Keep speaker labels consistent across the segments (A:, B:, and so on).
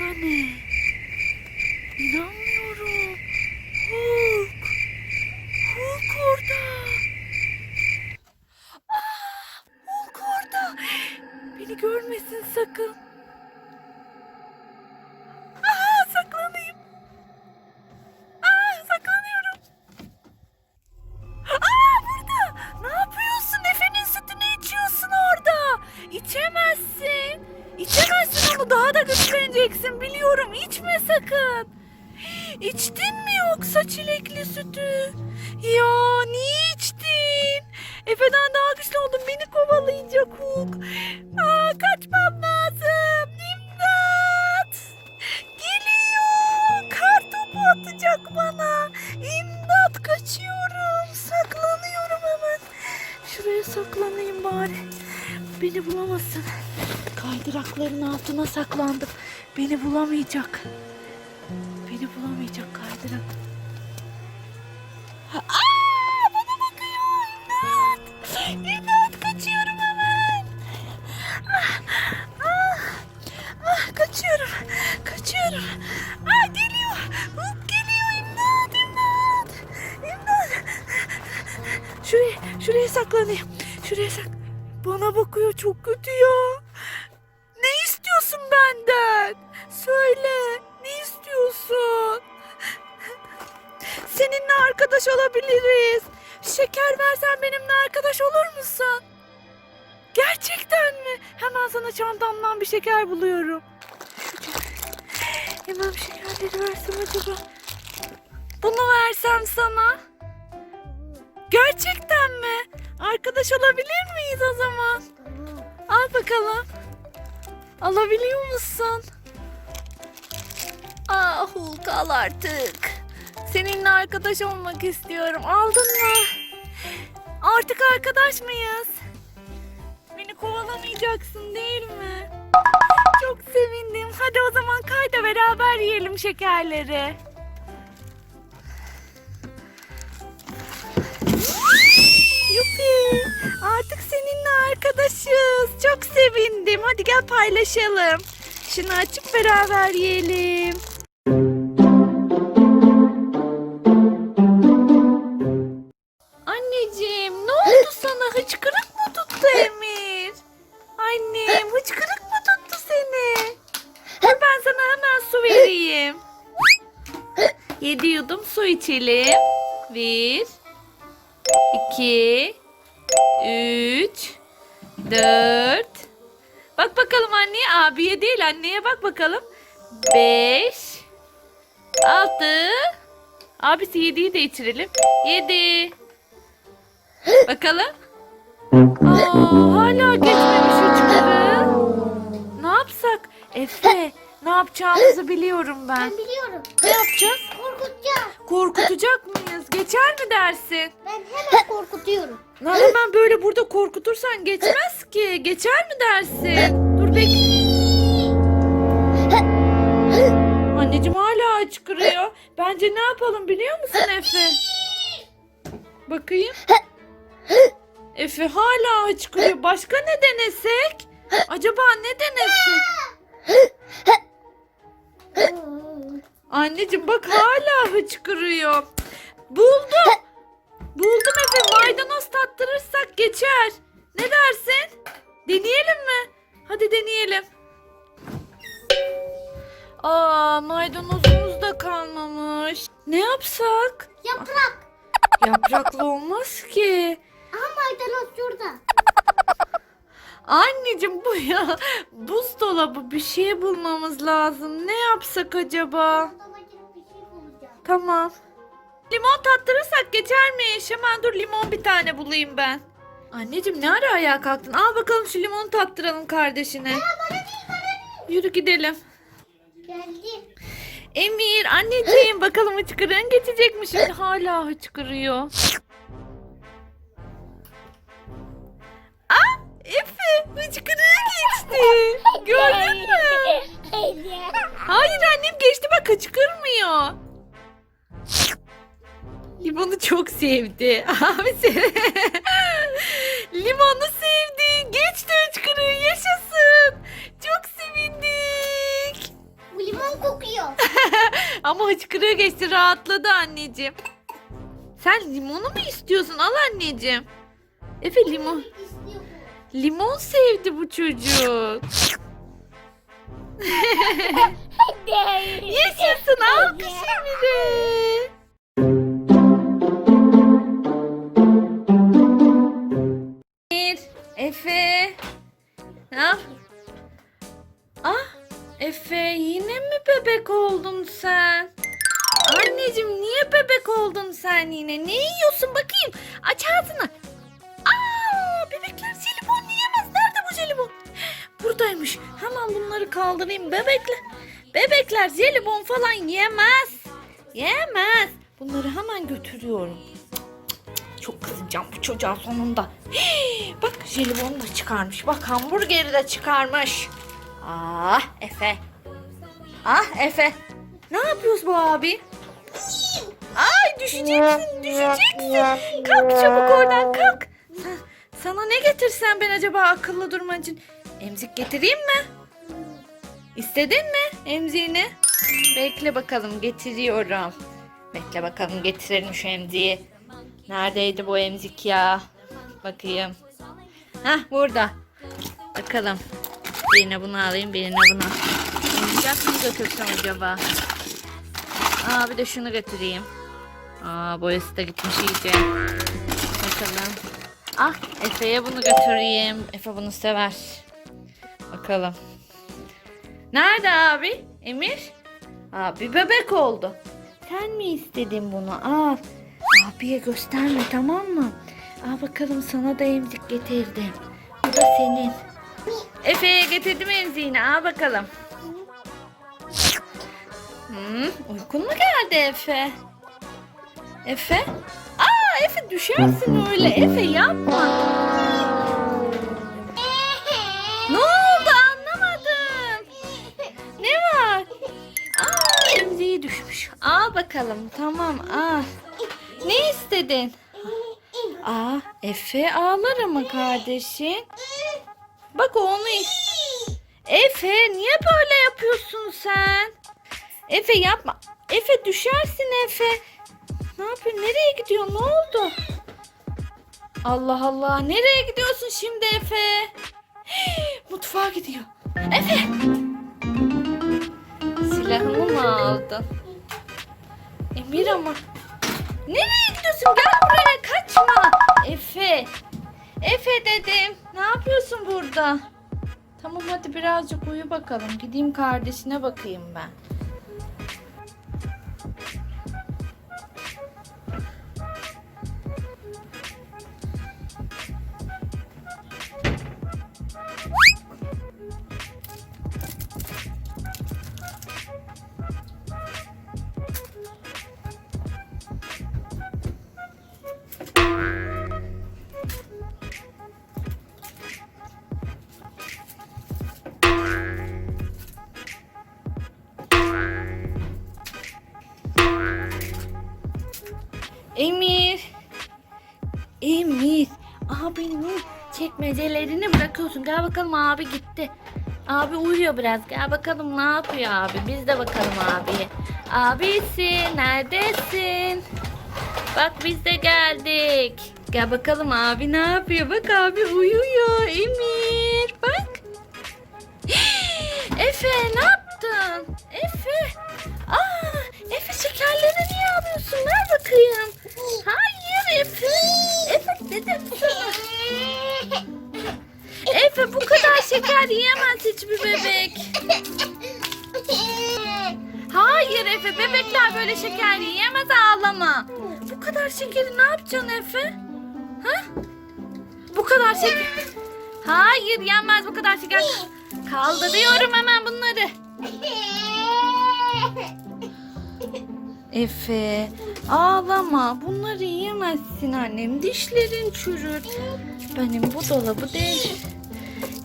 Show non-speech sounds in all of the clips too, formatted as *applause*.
A: da ne? İnanmıyorum. Aa, kaçmam lazım. İmdat. Geliyor. Kar topu atacak bana. İmdat kaçıyorum. Saklanıyorum hemen. Şuraya saklanayım bari. Beni bulamasın. Kaydırakların altına saklandım. Beni bulamayacak. Beni bulamayacak kaydırak. Aa, saklanayım. Şuraya sak. Bana bakıyor çok kötü ya. Ne istiyorsun benden? Söyle. Ne istiyorsun? Seninle arkadaş olabiliriz. Şeker versen benimle arkadaş olur musun? Gerçekten mi? Hemen sana çantamdan bir şeker buluyorum. Hemen şekerleri versem acaba? Bunu versem sana. Gerçekten mi? Arkadaş olabilir miyiz o zaman? Al bakalım. Alabiliyor musun? Ah Hulk al artık. Seninle arkadaş olmak istiyorum. Aldın mı? Artık arkadaş mıyız? Beni kovalamayacaksın değil mi? Çok sevindim. Hadi o zaman kay da beraber yiyelim şekerleri. Yupi! Artık seninle arkadaşız. Çok sevindim. Hadi gel paylaşalım. Şunu açıp beraber yiyelim. Anneciğim ne oldu sana? Hıçkırık mı tuttu Emir? Annem hıçkırık mı tuttu seni? Dur ben sana hemen su vereyim. Yedi yudum su içelim. Bir, iki, üç, dört. Bak bakalım anneye, abiye değil anneye bak bakalım. Beş, altı. Abisi yediyi de içirelim. Yedi. Bakalım. Aa, hala geçmemiş uçları. Ne yapsak? Efe, ne yapacağımızı biliyorum ben.
B: Ben biliyorum.
A: Ne yapacağız? Korkutacak mıyız? Geçer mi dersin?
B: Ben hemen korkutuyorum.
A: Na hemen böyle burada korkutursan geçmez ki. Geçer mi dersin? Dur bekle. Anneciğim hala hıçkırıyor. Bence ne yapalım biliyor musun Efe? Bakayım. Efe hala hıçkırıyor. Başka ne denesek? Acaba ne denesek? Anneciğim bak hala hıçkırıyor. Buldum. Buldum Efe. Maydanoz tattırırsak geçer. Ne dersin? Deneyelim mi? Hadi deneyelim. Aa maydanozumuz da kalmamış. Ne yapsak?
B: Yaprak.
A: Yapraklı olmaz ki.
B: Aha maydanoz şurada.
A: Anneciğim bu ya buzdolabı bir şey bulmamız lazım. Ne yapsak acaba?
B: Bir şey bulacağım.
A: Tamam. Limon tattırırsak geçermiş. Hemen dur limon bir tane bulayım ben. Anneciğim ne ara ayağa kalktın? Al bakalım şu limonu tattıralım kardeşine. Yürü gidelim.
B: Geldi.
A: Emir anneciğim bakalım hıçkırığın geçecek mi şimdi? Hala hıçkırıyor. Efe hıçkırığı geçti. *laughs* Gördün mü? *laughs* Hayır annem geçti bak hıçkırmıyor. Limonu çok sevdi. *laughs* Abisi. Limonu sevdi. Geçti hıçkırığı yaşasın. Çok sevindik.
B: Bu limon kokuyor.
A: Ama hıçkırığı geçti rahatladı anneciğim. Sen limonu mu istiyorsun? Al anneciğim. Efe limon. Limon sevdi bu çocuk. Yaşasın alkış Emir'e. Emir, Efe. Ne? Ah, Efe yine mi bebek oldun sen? Anneciğim niye bebek oldun sen yine? Ne yiyorsun bakayım? Aç ağzını. Kaldırayım. Bebekler, bebekler jelibon falan yemez. Yemez. Bunları hemen götürüyorum. Çok kızacağım bu çocuğa sonunda. Hii, bak jelibonu da çıkarmış. Bak hamburgeri de çıkarmış. Ah Efe. Ah Efe. Ne yapıyoruz bu abi? Ay düşeceksin düşeceksin. Kalk çabuk oradan kalk. Sana ne getirsem ben acaba akıllı durman için? Emzik getireyim mi? İstedin mi emziğini? Bekle bakalım getiriyorum. Bekle bakalım getirelim şu emziği. Neredeydi bu emzik ya? Bakayım. Hah burada. Bakalım. Birine bunu alayım birine bunu. Oyuncak mı götürsem acaba? Aa bir de şunu götüreyim. Aa boyası da gitmiş iyice. Bakalım. Ah Efe'ye bunu götüreyim. Efe bunu sever. Bakalım. Nerede abi? Emir? Abi bebek oldu. Sen mi istedin bunu? Al. Abiye gösterme tamam mı? Al bakalım sana da emzik getirdim. Bu da senin. Efe'ye getirdim emziğini. Al bakalım. Hmm, uykun mu geldi Efe? Efe? Aa Efe düşersin öyle. Efe yapma. Al bakalım tamam al. Ne istedin? Aa Efe ağlar ama kardeşin. Bak onu Efe niye böyle yapıyorsun sen? Efe yapma. Efe düşersin Efe. Ne yapıyorsun? Nereye gidiyor? Ne oldu? Allah Allah. Nereye gidiyorsun şimdi Efe? *gasps* Mutfağa gidiyor. Efe. Silahını mı aldın? Emir ama. Nereye gidiyorsun? Gel buraya kaçma. Efe. Efe dedim. Ne yapıyorsun burada? Tamam hadi birazcık uyu bakalım. Gideyim kardeşine bakayım ben. Çekmecelerini bırakıyorsun. Gel bakalım abi gitti. Abi uyuyor biraz. Gel bakalım ne yapıyor abi. Biz de bakalım abiye. Abisi neredesin? Bak biz de geldik. Gel bakalım abi ne yapıyor? Bak abi uyuyor. Emir bak. *gasps* Efe ne yaptın? Efe. Aa, Efe şekerleri niye alıyorsun? Ver bakayım. Hayır Efe. Efe yiyemez hiçbir bebek. Hayır Efe bebekler böyle şeker yiyemez ağlama. Bu kadar şekeri ne yapacaksın Efe? Ha? Bu kadar şeker. Hayır yenmez bu kadar şeker. Kaldırıyorum hemen bunları. Efe ağlama bunları yiyemezsin annem dişlerin çürür. Benim bu dolabı değil.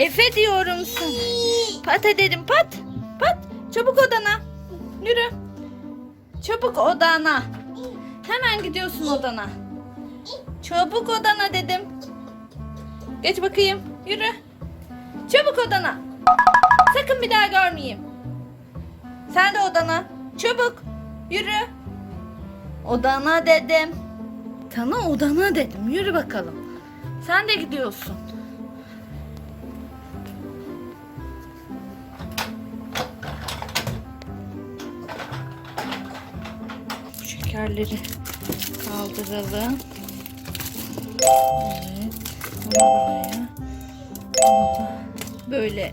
A: Efe diyorum sana. Pat dedim pat pat çabuk odana. Yürü. Çabuk odana. Hemen gidiyorsun odana. Çabuk odana dedim. Geç bakayım. Yürü. Çabuk odana. Sakın bir daha görmeyeyim. Sen de odana. Çabuk. Yürü. Odana dedim. Sana odana dedim. Yürü bakalım. Sen de gidiyorsun. Şekerleri kaldıralım. Evet. Bunu buraya. Bunu da böyle.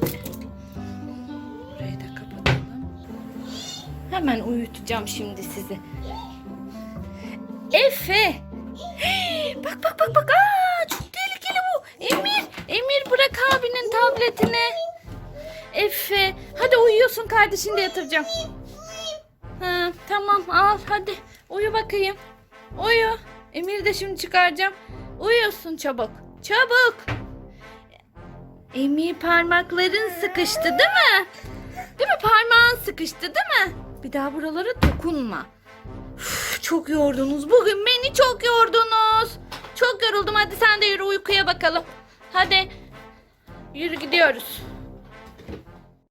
A: Burayı da kapatalım. Hemen uyutacağım şimdi sizi. Efe. *gasps* Bak bak bak bak. Aa, çok tehlikeli bu. Emir. Emir bırak abinin tabletini. Efe. Hadi uyuyorsun kardeşini de yatıracağım. Ha, tamam al hadi. Uyu bakayım. Uyu. Emir'i de şimdi çıkaracağım. Uyuyorsun çabuk. Çabuk. Emir parmakların sıkıştı değil mi? Değil mi? Parmağın sıkıştı değil mi? Bir daha buralara dokunma. Uf, çok yordunuz. Bugün beni çok yordunuz. Çok yoruldum. Hadi sen de yürü uykuya bakalım. Hadi. Yürü gidiyoruz.